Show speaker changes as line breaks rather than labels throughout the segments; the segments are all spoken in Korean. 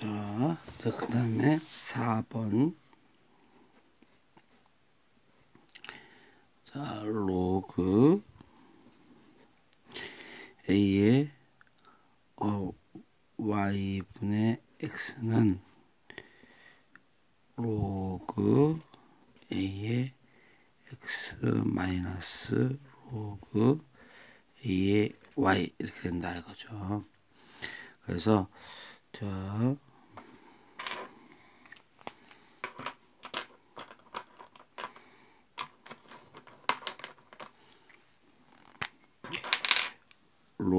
자, 자, 그 다음에 4번. 자, 로그 A의 어, Y분의 X는 로그 A의 X 마이너스 로그 A의 Y 이렇게 된다 이거죠. 그래서 자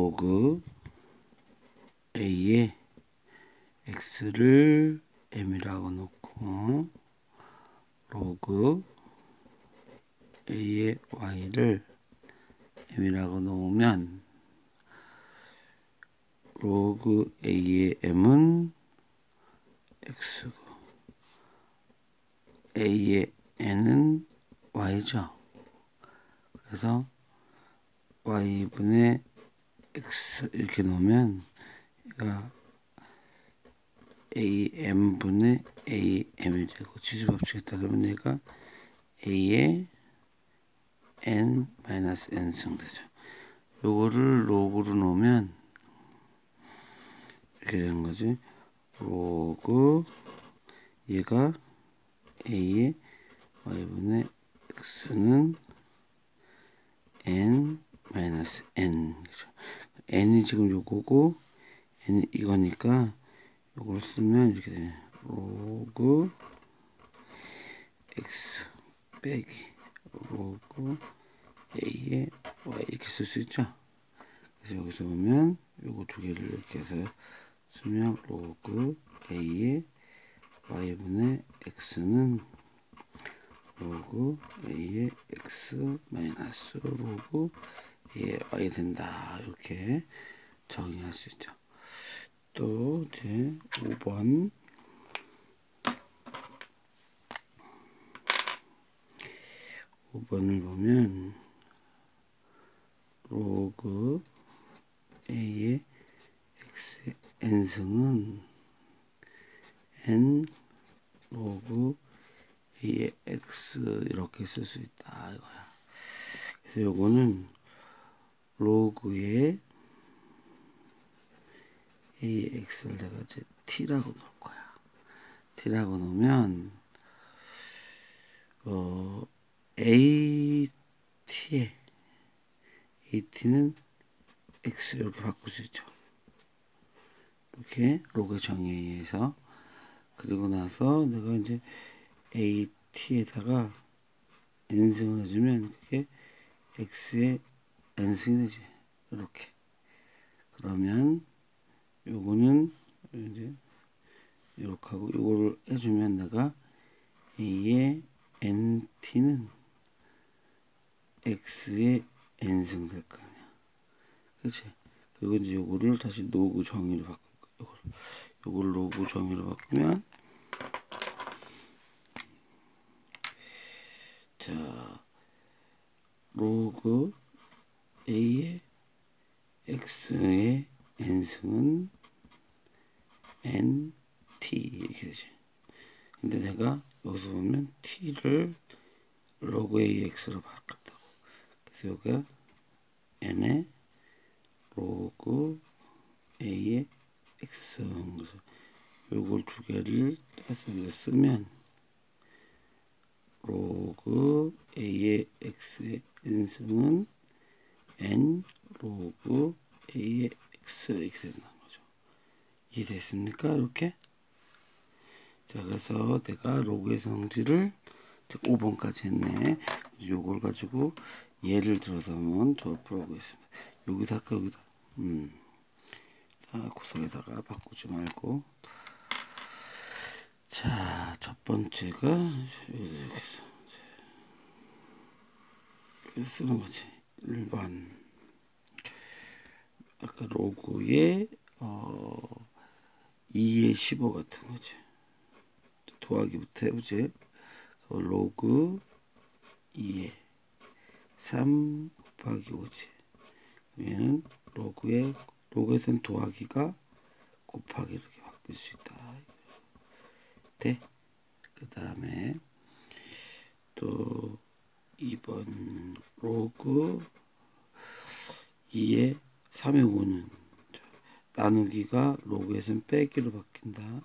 로그 a에 x를 m이라고 놓고 로그 a의 y를 m이라고 놓으면 로그 a의 m은 x고 a의 n은 y죠. 그래서 y분의 x 이렇게 놓으면 얘가 am분의 am이 되고 지수법칙에 따르면 얘가 a의 n 마이너스 n 승 되죠. 요거를 로그로 놓으면 이렇게 되는 거지. 로그 얘가 a의 y분의 x는 n 마이너스 n 그죠. N이 지금 요거고 n 이거니까 요걸 쓰면 이렇게 되네. 로그 x 빼기 로그 a의 y 이렇게 쓸 수 있죠. 그래서 여기서 보면 요거 두 개를 이렇게 해서 쓰면 로그 a의 y분의 x는 로그 a의 x 마이너스 로그 a의 y 된다 이렇게 정의할 수 있죠. 또 이제 5번 5번을 보면 로그 a의 x n승은 n 로그 a의 x 이렇게 쓸 수 있다 이거야. 그래서 요거는 로그의 ax를 내가 이제 t라고 놓을 거야. t라고 놓으면 어 at에 at는 x 이렇게 바꿀 수 있죠. 이렇게 로그 정의에 의해서 그리고 나서 내가 이제 at에다가 n승을 해주면 그게 x의 되지. 이렇게. 그러면 요거는 이제 이렇게 하고 요거를 해주면 내가 a의 nt는 x의 n승 될 거 아니야. 그치? 그리고 이제 요거를 다시 로그 정의로 바꿀 거야. 요걸, 요걸 로그 정의로 바꾸면 자 로그 a의 x의 n승은 nt 이렇게 되지. 근데 내가 여기서 보면 t를 로그 ax로 바꿨다고. 그래서 여기가 n의 로그 a의 x승. 그래서 요걸 두 개를 따서 쓰면 로그 a의 x의 n승은 n 로그 a의 x 이렇게 된다는 거죠. 이해됐습니까? 이렇게? 자, 그래서 내가 로그의 성질을 5번까지 했네. 요걸 가지고 예를 들어서 한번 저를 풀어보겠습니다. 여기다 할까, 여기다? 음. 자, 구석에다가 바꾸지 말고. 자, 첫 번째가 이렇게 쓰는 거지. 1번. 아까 로그에 어 2에 15 같은 거지. 도하기부터 해보지. 그 로그 2에 3 곱하기 5지. 얘는 로그에 로그에선 도하기가 곱하기 이렇게 바뀔 수 있다. 돼. 그 다음에 또 2번 로그 2에 3의 5는 나누기가 로그에서는 빼기로 바뀐다.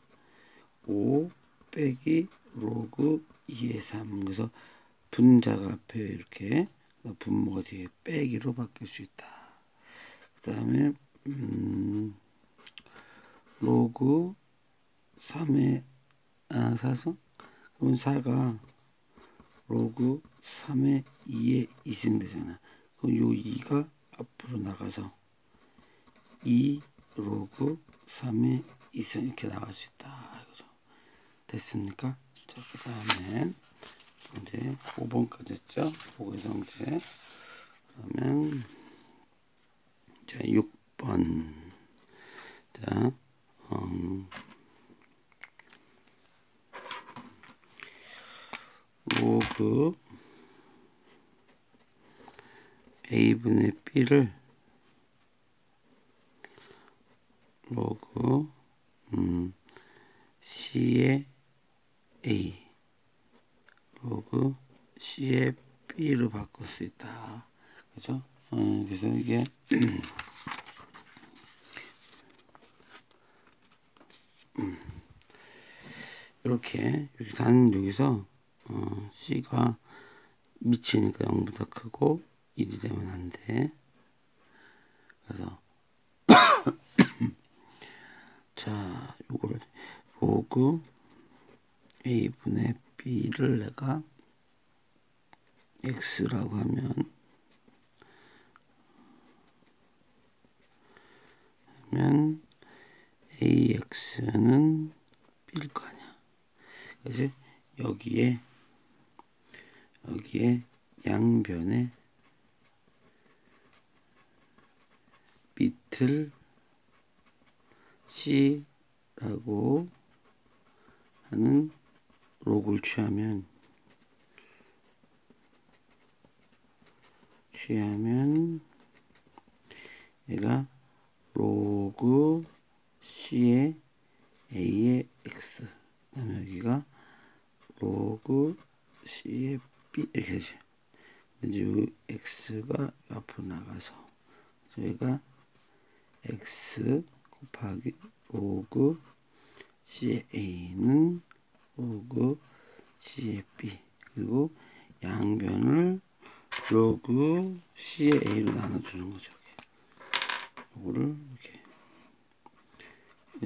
5 빼기 로그 2의 3 그래서 분자가 앞에 이렇게 분모가 뒤에 빼기로 바뀔 수 있다. 그 다음에 음, 로그 3의 아, 사서 그러면 4가 로그 3의 2에 2승 되잖아. 그럼 요 2가 앞으로 나가서 2 로그 3의 2승 이렇게 나갈 수 있다. 그죠? 됐습니까? 자, 그 다음에 이제 5번까지 했죠? 보고의 성제. 그러면 자, 6번. 자, 음, 로그 a분의 b를 로그 음, c의 a 로그 c의 b로 바꿀 수 있다. 그죠? 어, 그래서 이게 이렇게 이렇게 단 여기서 어, c가 미치니까 0보다 크고 1이 되면 안 돼. 그래서 자 요거를 로그 a분의 b를 내가 x라고 하면 하면 ax는 b일 거 아니야. 그래서 여기에 여기에 양변에 밑을 C라고 하는 로그를 취하면 취하면 얘가 로그 C의 A의 X 그다음에 여기가 로그 C의 B 이렇게 되죠. 이제 요 X가 앞으로 나가서 저희가 X 곱하기 로그 CA는 로그 CB 그리고 양변을 로그 CA로 나눠주는 거죠. 이거를 이렇게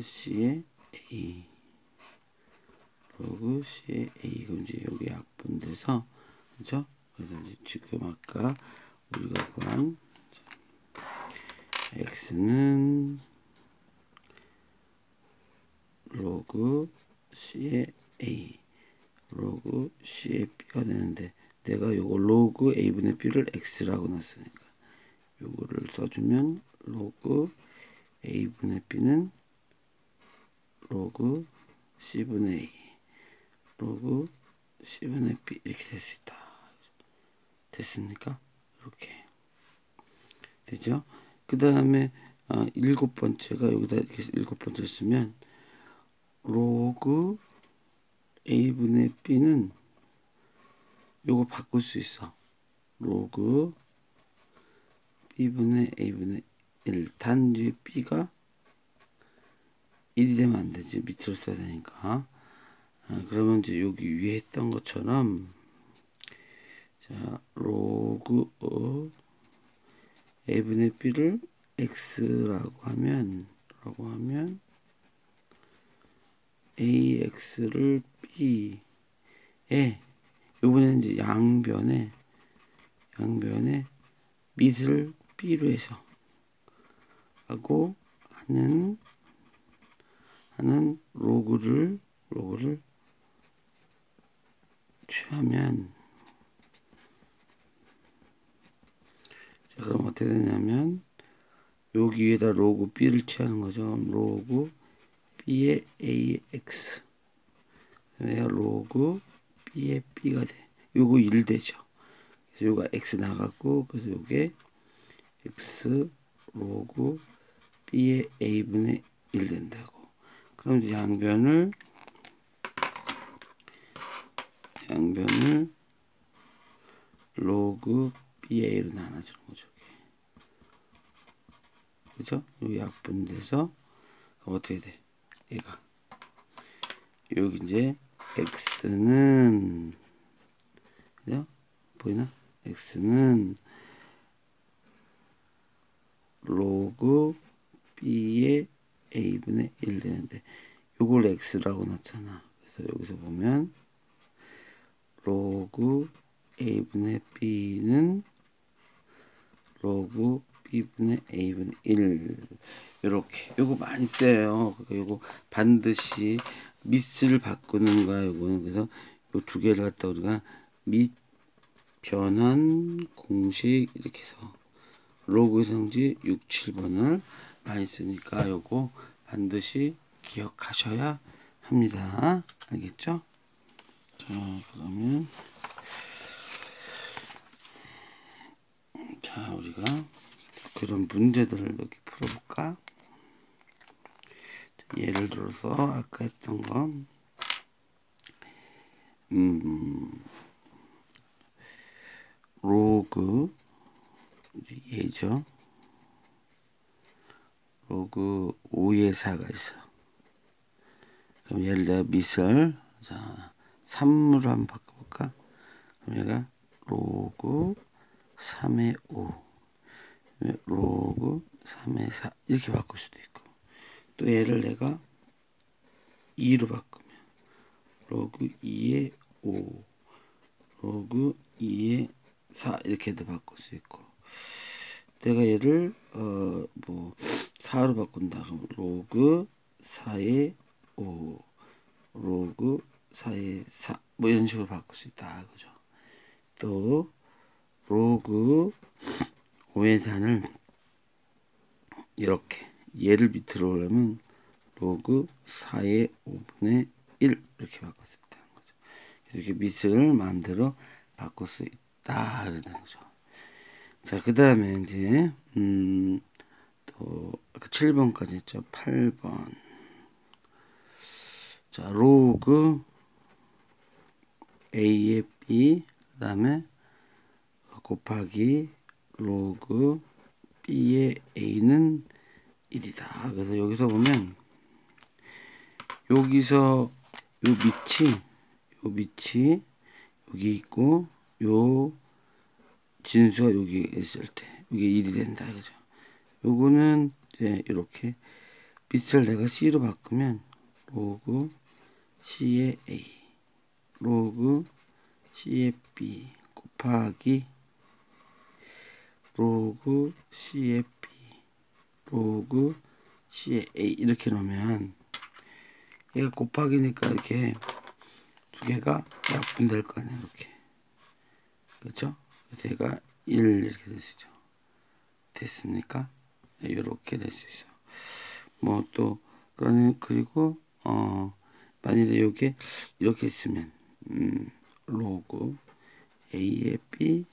C의 A 로그 C의 A가 이제 여기 약분돼서 그죠? 그래서 이제 지금 아까 우리가 구한 x는 로그 c의 a 로그 c의 b가 되는데 내가 요거 로그 a분의 b를 x라고 놨으니까 요거를 써주면 로그 a분의 b는 로그 c분의 a 로그 c분의 b 이렇게 될 수 있다 됐습니까? 이렇게 되죠? 그 다음에 아, 일곱 번째가 여기다 이렇게 일곱 번째 쓰면 로그 a분의 b는 요거 바꿀 수 있어. 로그 b분의 a분의 1 단지 b가 1이 되면 안 되지. 밑으로 써야 되니까. 아, 그러면 이제 여기 위에 했던 것처럼 자 로그 어, a분의 b를 x라고 하면 라고 하면 ax를 b에 요번에는 이제 양변에 양변에 밑을 b로 해서 하고 하는 하는 로그를 로그를 취하면 그럼 어떻게 되냐면 여기 위에다 로그 b를 취하는 거죠. 로그 b의 ax 그래야 로그 b의 b가 돼. 요거 1 되죠. 그래서 요가 x 나갔고 그래서 요게 x 로그 b의 a분의 1 된다고. 그럼 이제 양변을 양변을 로그 BA로 나눠주는 거죠. 그죠? 요 약분돼서 어떻게 돼? 얘가 여기 이제 x는 그죠? 보이나? x는 로그 b의 a분의 1 되는데 요걸 x라고 넣잖아. 그래서 여기서 보면 로그 a분의 b는 로그 b분의 a분의 1 이렇게 요거 많이 써요. 요거 반드시 미스를 바꾸는 거야. 요거는 그래서 요 두 개를 갖다 우리가 미 변환 공식 이렇게 해서 로그 성지 6, 7번을 많이 쓰니까 요거 반드시 기억하셔야 합니다. 알겠죠? 자, 그러면 자, 우리가 그런 문제들을 여기 풀어볼까? 예를 들어서 아까 했던 건 음, 로그 예죠. 로그 5의 4가 있어. 그럼 예를 들어 미설 자 3으로 한번 바꿔볼까? 그럼 얘가 로그 3의 5 로그 3의 4 이렇게 바꿀 수도 있고 또 얘를 내가 2로 바꾸면 로그 2의 5 로그 2의 4 이렇게도 바꿀 수 있고 내가 얘를 어 뭐 4로 바꾼다 그럼 로그 4의 5 로그 4의 4 뭐 이런 식으로 바꿀 수 있다. 그죠? 또 로그 5의 산을 이렇게 얘를 밑으로 오려면 로그 4의 5분의 1 이렇게 바꿀 수 있다는 거죠. 이렇게 밑을 만들어 바꿀 수 있다 그러는 거죠. 자, 그 다음에 이제 음, 또 7번까지 했죠. 8번. 자, 로그 A의 B 그 다음에 곱하기 로그 B의 A는 1이다. 그래서 여기서 보면 여기서 요 밑이 요 밑이 여기 있고 요 진수가 여기 있을 때 이게 1이 된다. 그죠? 요거는 이제 이렇게 빛을 내가 C로 바꾸면 로그 C의 A 로그 C의 B 곱하기 로그 CF 로그 CA 이렇게 놓으면 얘가 곱하기니까 이렇게 두 개가 약분될 거 아니야 이렇게 그렇죠? 그래서 얘가 1 이렇게 되시죠 됐습니까? 이렇게 될 수 있어 뭐또 그리고 어 만일에 이게 이렇게 있으면 음, 로그 A의 B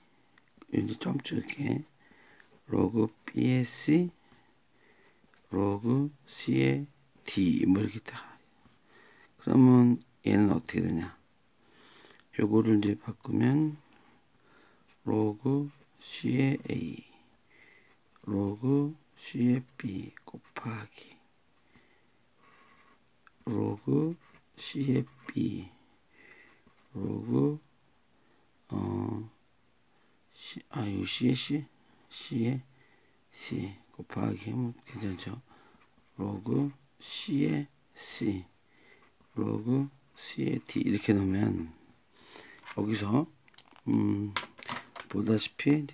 이제 점쪽에 로그 B의 C 로그 C의 D 뭐 이렇게 다 그러면 얘는 어떻게 되냐? 요거를 이제 바꾸면 로그 C의 A 로그 C의 B 곱하기 로그 C의 B 로그 어 C, 아, 요 C의 C C의 C 곱하기 하면 괜찮죠? 로그 C의 C 로그 C의 D 이렇게 넣으면 여기서 음 보다시피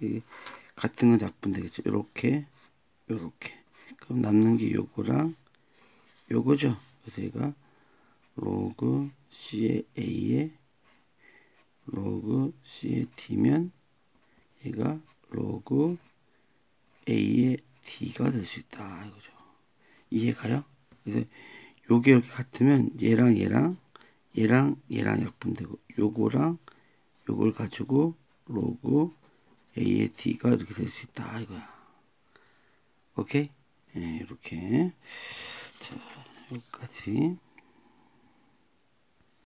같은 건 작분되겠죠. 이렇게 이렇게 그럼 남는 게 요거랑 요거죠. 그래서 얘가 로그 C의 A에 로그 C의 D면 얘가 로그 A의 D가 될 수 있다 이거죠. 이해가요? 그래서 요게 이렇게 같으면 얘랑 얘랑 얘랑 얘랑 약분되고 요거랑 요걸 가지고 로그 A의 D가 이렇게 될 수 있다 이거야. 오케이? 네, 이렇게 자 여기까지